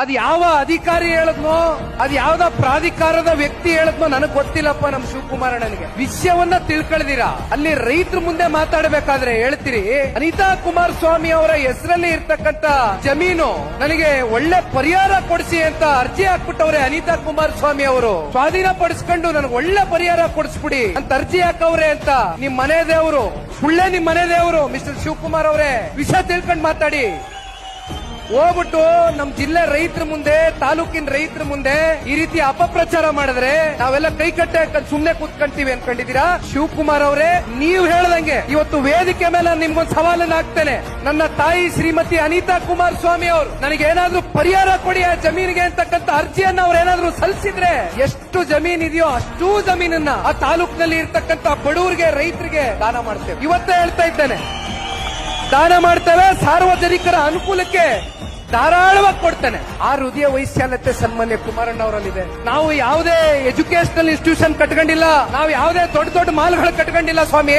ಅದ್ ಯಾವ ಅಧಿಕಾರಿ ಹೇಳದ್ನೋ, ಅದ್ ಯಾವ್ದ ಪ್ರಾಧಿಕಾರದ ವ್ಯಕ್ತಿ ಹೇಳದ್ನೋ ನನಗ್ ಗೊತ್ತಿಲ್ಲಪ್ಪ ನಮ್ ಶಿವಕುಮಾರ್ ಅಣ್ಣನಿಗೆ. ವಿಷಯವನ್ನ ತಿಳ್ಕೊಳ್ದಿರಾ. ಅಲ್ಲಿ ರೈತರ ಮುಂದೆ ಮಾತಾಡಬೇಕಾದ್ರೆ ಹೇಳ್ತೀರಿ, ಅನಿತಾ ಕುಮಾರಸ್ವಾಮಿ ಅವರ ಹೆಸರಲ್ಲಿ ಇರ್ತಕ್ಕಂತ ಜಮೀನು ನನಗೆ ಒಳ್ಳೆ ಪರಿಹಾರ ಕೊಡಿಸಿ ಅಂತ ಅರ್ಜಿ ಹಾಕ್ಬಿಟ್ಟವ್ರೆ ಅನಿತಾ ಕುಮಾರಸ್ವಾಮಿ ಅವರು. ಸ್ವಾಧೀನ ಪಡಿಸ್ಕೊಂಡು ನನಗೆ ಒಳ್ಳೆ ಪರಿಹಾರ ಕೊಡಿಸ್ಬಿಡಿ ಅಂತ ಅರ್ಜಿ ಹಾಕವ್ರೆ ಅಂತ ನಿಮ್ ಮನೆ ದೇವರು. ಸುಳ್ಳೆ ನಿಮ್ ಮನೆ ದೇವರು, ಮಿಸ್ಟರ್ ಶಿವಕುಮಾರ್ ಅವರೇ. ವಿಷಯ ತಿಳ್ಕೊಂಡು ಮಾತಾಡಿ. ಹೋಗ್ಬಿಟ್ಟು ನಮ್ ಜಿಲ್ಲೆ ರೈತರ ಮುಂದೆ, ತಾಲೂಕಿನ ರೈತರ ಮುಂದೆ ಈ ರೀತಿ ಅಪಪ್ರಚಾರ ಮಾಡಿದ್ರೆ ನಾವೆಲ್ಲ ಕೈ ಕಟ್ಟೆ ಸುಮ್ನೆ ಕೂತ್ಕೊಂತೀವಿ ಅನ್ಕೊಂಡಿದೀರಾ ಶಿವಕುಮಾರ್ ಅವರೇ, ನೀವು ಹೇಳ್ದಂಗೆ ಇವತ್ತು ವೇದಿಕೆ ಮೇಲೆ ನಾನು ನಿಮ್ಗೊಂದು ಸವಾಲನ್ನ ಹಾಕ್ತೇನೆ. ನನ್ನ ತಾಯಿ ಶ್ರೀಮತಿ ಅನಿತಾ ಕುಮಾರ್ ಸ್ವಾಮಿ ಅವರು, ನನಗೆ ಏನಾದ್ರೂ ಪರಿಹಾರ ಕೊಡಿ ಆ ಜಮೀನಿಗೆ ಅಂತಕ್ಕಂಥ ಅರ್ಜಿಯನ್ನ ಅವ್ರು ಏನಾದ್ರೂ ಸಲ್ಲಿಸಿದ್ರೆ ಎಷ್ಟು ಜಮೀನ್ ಇದೆಯೋ ಅಷ್ಟೂ ಜಮೀನನ್ನ ಆ ತಾಲೂಕಿನಲ್ಲಿ ಇರ್ತಕ್ಕಂಥ ಬಡವರಿಗೆ ರೈತರಿಗೆ ದಾನ ಮಾಡ್ತೇವೆ. ಇವತ್ತೇ ಹೇಳ್ತಾ ಇದ್ದೇನೆ. ದಾನ ಮಾಡ್ತೇವೆ, ಸಾರ್ವಜನಿಕರ ಅನುಕೂಲಕ್ಕೆ ಧಾರಾಳವಾಗಿ ಕೊಡ್ತೇನೆ. ಆ ಹೃದಯ ವೈಶ್ಯಾಲತೆ ಸನ್ಮಾನ್ಯ ಕುಮಾರಣ್ಣ ಅವರಲ್ಲಿದೆ. ನಾವು ಯಾವುದೇ ಎಜುಕೇಶನಲ್ ಇನ್ಸ್ಟಿಟ್ಯೂಷನ್ ಕಟ್ಕೊಂಡಿಲ್ಲ, ನಾವು ಯಾವುದೇ ದೊಡ್ಡ ದೊಡ್ಡ ಮಾಲ್ಗಳು ಕಟ್ಕೊಂಡಿಲ್ಲ ಸ್ವಾಮಿ